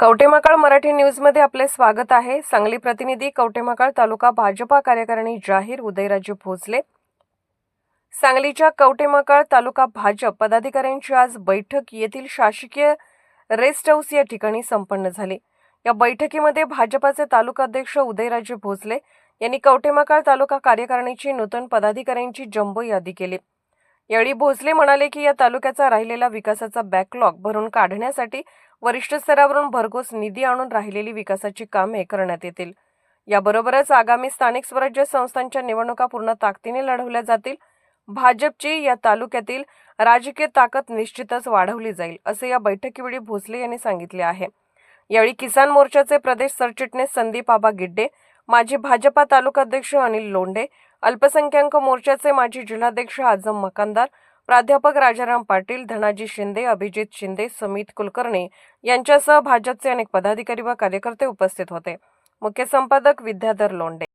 कवटेमाकाळ मराठी न्यूजमध्ये आपले स्वागत आहे. सांगली प्रतिनिधी कवटेमाकाळ तालुका भाजपा कार्यकारिणी जाहीर उदयराजे भोसले. सांगलीच्या कवटेमाकाळ तालुका भाजप पदाधिकाऱ्यांची आज बैठक येथील शासकीय रेस्ट हाऊस या ठिकाणी संपन्न झाली. या बैठकीमध्ये भाजपाचे तालुका अध्यक्ष उदयराजे भोसले यांनी कवटेमाकाळ तालुका कार्यकारिणीची नूतन पदाधिकाऱ्यांची जम्बो यादी केली. यावेळी भोसले म्हणाले की या तालुक्याचा राहिलेला विकासाचा बॅकलॉग भरून काढण्यासाठी वरिष्ठ स्तरावरून भरघोस निधी आणून राहिलेली विकासाची कामे करण्यात येतील. याबरोबरच आगामी स्थानिक स्वराज्य संस्थांच्या निवडणुका पूर्ण ताकदीने लढवल्या जातील. भाजपची या तालुक्यातील राजकीय ताकद निश्चितच वाढवली जाईल असे या बैठकीवेळी भोसले यांनी सांगितले आहे. यावेळी किसान मोर्चाचे प्रदेश सरचिटणीस संदीप आबा गिड्डे माजी भाजपा तालुकाध्यक्ष अनिल लोंढे अल्पसंख्याक मोर्चाचे माजी जिल्हाध्यक्ष आझम मकानदार प्राध्यापक राजाराम पाटील धनाजी शिंदे अभिजित शिंदे समित कुलकर्णी यांच्यासह भाजपचे अनेक पदाधिकारी व कार्यकर्ते उपस्थित होते. मुख्य संपादक विद्याधर लोंडे